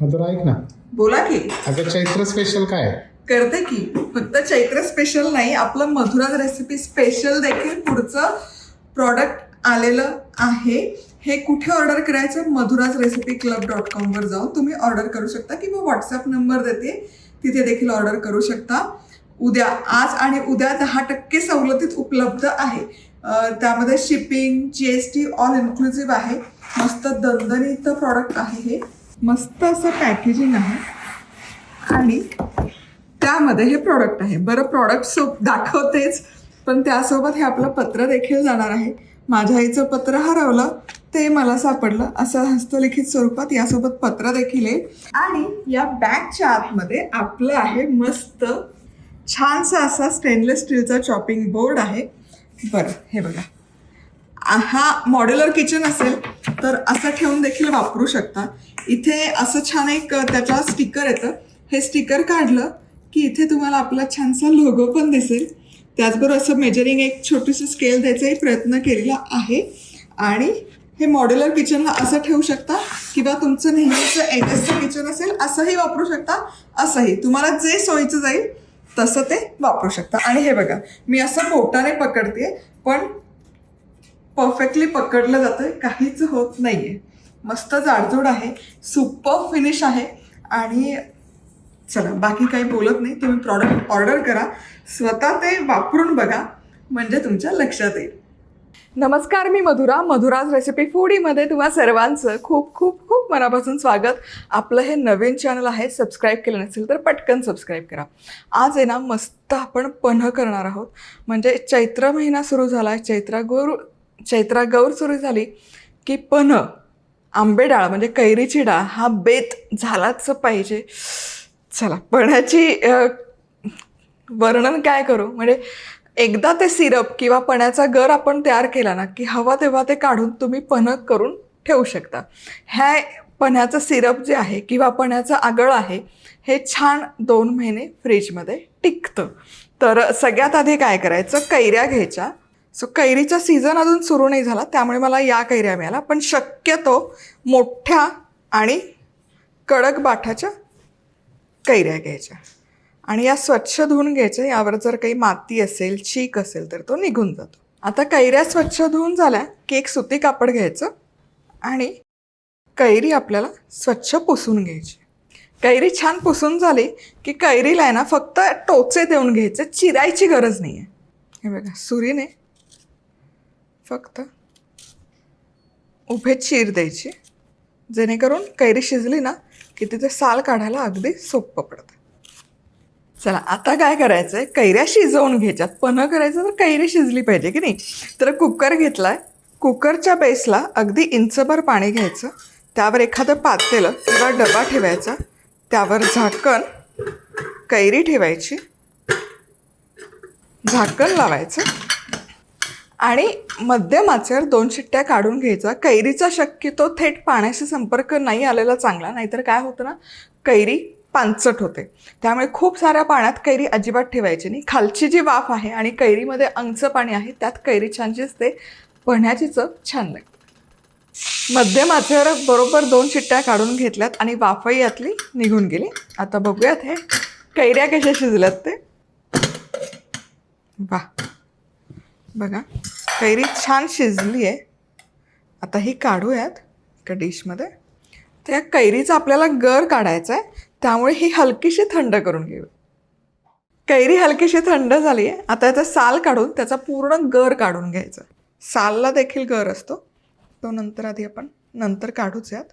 मधुरा ऐक ना. बोला की. अगं चैत्र स्पेशल काय? करते की. फक्त चैत्र स्पेशल नाही आपलं मधुराज रेसिपी स्पेशल देखील पुढचं प्रॉडक्ट आलेलं आहे. हे कुठे ऑर्डर करायचं? मधुराज रेसिपी क्लब डॉट कॉमवर जाऊन. तुम्ही ऑर्डर करू शकता किंवा व्हॉट्सअप नंबर देते. तिथे देखील ऑर्डर करू शकता. उद्या आज आणि उद्या दहा टक्के सवलतीत उपलब्ध आहे. त्यामध्ये shipping G S T all inclusive आहे. मस्त दणदणीत प्रॉडक्ट आहे हे. मस्त असं पॅकेजिंग आहे. आणि त्यामध्ये हे प्रॉडक्ट आहे. बरं प्रॉडक्ट सो दाखवतेच पण त्यासोबत हे आपलं पत्र देखील जाणार आहे. माझ्या आईचं पत्र हरवलं ते मला सापडलं. असं हस्तलिखित स्वरूपात यासोबत पत्र देखील आहे. आणि या बॅगच्या आतमध्ये आपलं आहे मस्त छानसा असा स्टेनलेस स्टीलचा चॉपिंग बोर्ड आहे. बरं हे बघा. हा मॉड्युलर किचन असेल. तर असं ठेवून देखील वापरू शकता. इथे असं छान एक त्याच्या स्टिकर येतं. हे स्टिकर काढलं की इथे तुम्हाला आपला छानसा लोगो पण दिसेल. त्याचबरोबर असं मेजरिंग एक छोटीशी स्केल द्यायचाही प्रयत्न केलेला आहे. आणि हे मॉड्युलर किचनला असं ठेवू शकता किंवा तुमचं नेहमीचं एगसचं किचन असेल असंही वापरू शकता असंही. तुम्हाला जे सोयीचं जाईल तसं ते वापरू शकता. आणि हे बघा मी असं बोटाने पकडते पण परफेक्टली पकडलं जातं काहीच होत नाही आहे मस्त जाडजूड आहे सुपर फिनिश आहे आणि चला बाकी काही बोलत नाही तुम्ही प्रॉडक्ट ऑर्डर करा स्वतः ते वापरून बघा म्हणजे तुमच्या लक्षात येईल. नमस्कार मी मधुरा मधुराज रेसिपी फूडीमध्ये तुम्हा सर्वांचं खूप खूप खूप मनापासून स्वागत. आपलं हे नवीन चॅनल आहे सबस्क्राईब केलं नसेल तर पटकन सबस्क्राईब करा. आज आहे ना मस्त आपण पन्ह करणार आहोत. म्हणजे चैत्र महिना सुरू झाला आहे चैत्र गुरु चैत्रा गौर सुरू झाली की पन्ह आंबे डाळ म्हणजे कैरीची डाळ हा बेत झालाच पाहिजे. चला पण्याची वर्णन काय करू? म्हणजे एकदा ते सिरप किंवा पण्याचा गर आपण तयार केला ना की हवा तेव्हा ते काढून तुम्ही पन्ह करून ठेवू शकता. ह्या पण्याचं सिरप जे आहे किंवा पण्याचं आगळ आहे हे छान दोन महिने फ्रीजमध्ये टिकतं. तर सगळ्यात आधी काय करायचं? कैऱ्या घ्यायच्या सो कैरीचा सीझन अजून सुरू नाही झाला त्यामुळे मला या कैऱ्या मिळाल्या. पण शक्यतो मोठ्या आणि कडक बाठाच्या कैऱ्या घ्यायच्या. आणि या स्वच्छ धुवून घ्यायच्या यावर जर काही माती असेल चीक असेल तर तो निघून जातो. आता कैऱ्या स्वच्छ धुवून झाल्या की एक सुती कापड घ्यायचं आणि कैरी आपल्याला स्वच्छ पुसून घ्यायची. कैरी छान पुसून झाली की कैरीला आहे ना फक्त टोचे देऊन घ्यायचे चिरायची गरज नाही आहे हे बघा सुरीने फक्त उभे चीर द्यायची जेणेकरून कैरी शिजली ना की तिथे साल काढायला अगदी सोपं पडतं. चला आता काय करायचं आहे कैऱ्या शिजवून घ्यायच्यात. पन्ह करायचं तर कैरी शिजली पाहिजे की नाही? तर कुकर घेतला आहे कुकरच्या बेसला अगदी इंचभर पाणी घ्यायचं. त्यावर एखादं पातेलं किंवा डबा ठेवायचा. त्यावर झाकण कैरी ठेवायची. झाकण लावायचं. आणि मध्यम आचेवर दोन शिट्ट्या काढून घ्यायचा. कैरीचा शक्यतो थेट पाण्याशी संपर्क नाही आलेला चांगला नाहीतर काय होतं ना कैरी पांचट होते. त्यामुळे खूप साऱ्या पाण्यात कैरी अजिबात ठेवायची नाही. खालची जी वाफ आहे आणि कैरीमध्ये अंगचं पाणी आहे त्यात कैरी छान शिजते पण्याची चव छान लागते. मध्यम आचेवर बरोबर दोन शिट्ट्या काढून घेतल्यात आणि वाफही यातली निघून गेली. आता बघूयात हे कैऱ्या कशा शिजल्यात ते. वा बघा कैरी छान शिजली आहे. आता ही काढूयात एका डिशमध्ये त्या कैरीचा आपल्याला गर काढायचा आहे त्यामुळे ही हलकीशी थंड करून घेऊ. कैरी हलकीशी थंड झाली आहे आता याचा साल काढून त्याचा पूर्ण गर काढून घ्यायचा सालला देखील गर असतो. तो नंतर आधी आपण नंतर काढूच यात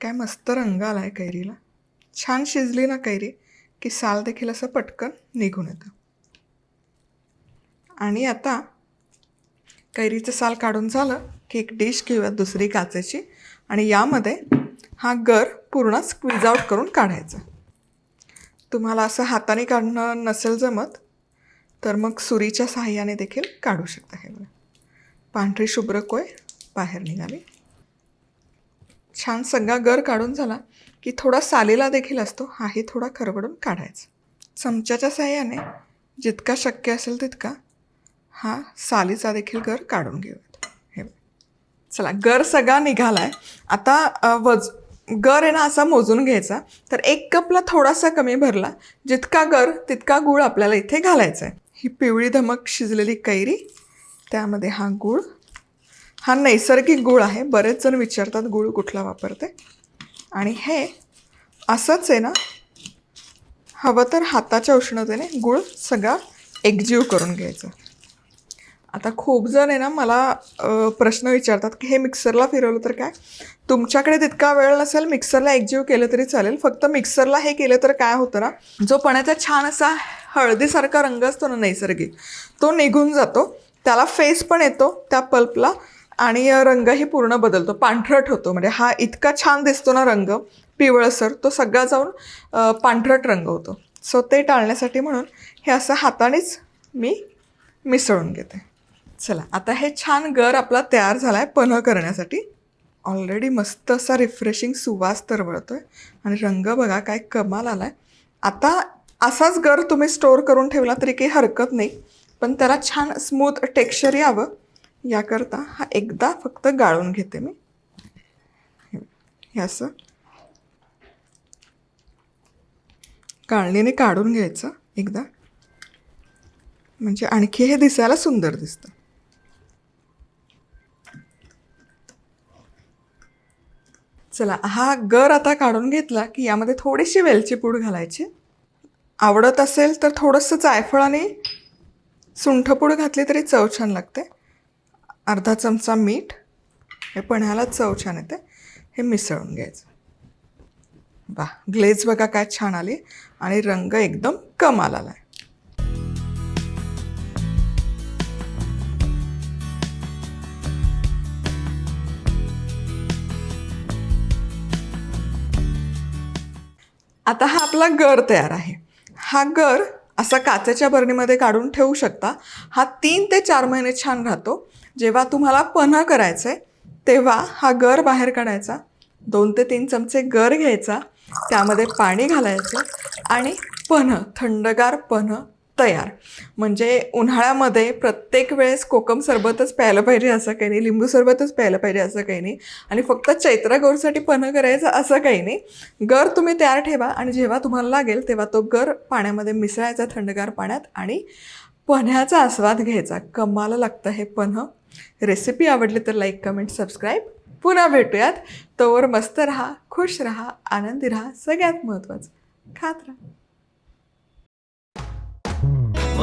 काय मस्त रंग आला आहे कैरीला. छान शिजली ना कैरी की साल देखील असं पटकन निघून येतं. आणि आता कैरीचं साल काढून झालं की एक डिश किंवा दुसरी काचेची आणि यामध्ये हा गर पूर्ण स्क्वीज आउट करून काढायचा. तुम्हाला असं हाताने काढणं नसेल जमत तर मग सुरीच्या सहाय्याने देखील काढू शकता हे बघा. पांढरी शुभ्र कोय बाहेर निघाली. छान सगळा गर काढून झाला की थोडा सालेला देखील असतो हाही थोडा खरवडून काढायचा. चमच्याच्या सहाय्याने जितका शक्य असेल तितका हा सालीचा देखील गर काढून घेऊयात. हे चला गर सगळा निघाला आहे आता वज गर आहे ना असा मोजून घ्यायचा. तर एक कपला थोडासा कमी भरला. जितका गर तितका गूळ आपल्याला इथे घालायचा आहे ही पिवळी धमक शिजलेली कैरी त्यामध्ये हा गूळ. हा नैसर्गिक गूळ आहे. बरेच जण विचारतात गूळ कुठला वापरते? आणि हे असंच आहे ना हवं तर हाताच्या उष्णतेने गूळ सगळा एकजीव करून घ्यायचा. आता खूप जण आहे ना मला प्रश्न विचारतात की हे मिक्सरला फिरवलं तर काय? तुमच्याकडे तितका वेळ नसेल मिक्सरला एकजीव केलं तरी चालेल. फक्त मिक्सरला हे केलं तर काय होतं ना जो पण्याचा छान असा हळदीसारखा रंग असतो ना नैसर्गिक तो निघून जातो. त्याला फेस पण येतो त्या पल्पला आणि रंगही पूर्ण बदलतो पांढरट होतो. म्हणजे हा इतका छान दिसतो ना रंग पिवळसर तो सगळा जाऊन पांढरट रंग होतो. सो ते टाळण्यासाठी म्हणून हे असं हातानेच मी मिसळून घेते. चला आता हे छान गर आपला तयार झाला आहे पन्ह करण्यासाठी. ऑलरेडी मस्त असा रिफ्रेशिंग सुवास तरवळतो आहे आणि रंग बघा काय कमाल आला आहे आता असाच गर तुम्ही स्टोअर करून ठेवला तरी काही हरकत नाही. पण त्याला छान स्मूथ टेक्स्चर यावं. याकरता हा एकदा फक्त गाळून घेते मी. हे- असं. गाळणीने काढून घ्यायचं एकदा. म्हणजे आणखी हे दिसायला सुंदर दिसतं. चला हा गर आता काढून घेतला की यामध्ये थोडीशी वेलची पूड घालायची. आवडत असेल तर थोडंसं जायफळ आणि सुंठपूड घातली तरी चव छान लागते. अर्धा चमचा मीठ. हे पण्याला चव छान येते. हे मिसळून घ्यायचं. वा ग्लेज बघा काय छान आली. आणि रंग एकदम कमाल आला आहे आता हा आपला गर तयार आहे. हा गर असा काचेच्या बरणीमध्ये काढून ठेवू शकता. हा तीन ते चार महिने छान राहतो. जेव्हा तुम्हाला पन्ह करायचं आहे तेव्हा हा गर बाहेर काढायचा. दोन ते तीन चमचे गर घ्यायचा. त्यामध्ये पाणी घालायचं. आणि पन्ह थंडगार पन्ह तयार. म्हणजे उन्हाळ्यामध्ये प्रत्येक वेळेस कोकम सरबतच प्यायला पाहिजे असं काही नाही. लिंबू सरबतच प्यायला पाहिजे असं काही नाही. आणि फक्त चैत्र गौरसाठी पन्ह करायचं असं काही नाही. गर तुम्ही तयार ठेवा आणि जेव्हा तुम्हाला लागेल तेव्हा तो गर पाण्यामध्ये मिसळायचा थंडगार पाण्यात आणि पन्ह्याचा आस्वाद घ्यायचा. कमाला लागतं हे पन्ह. रेसिपी आवडली तर लाईक कमेंट सबस्क्राईब. पुन्हा भेटूयात. तोवर मस्त रहा खुश रहा आनंदी रहा. सगळ्यात महत्त्वाचं खात राहा.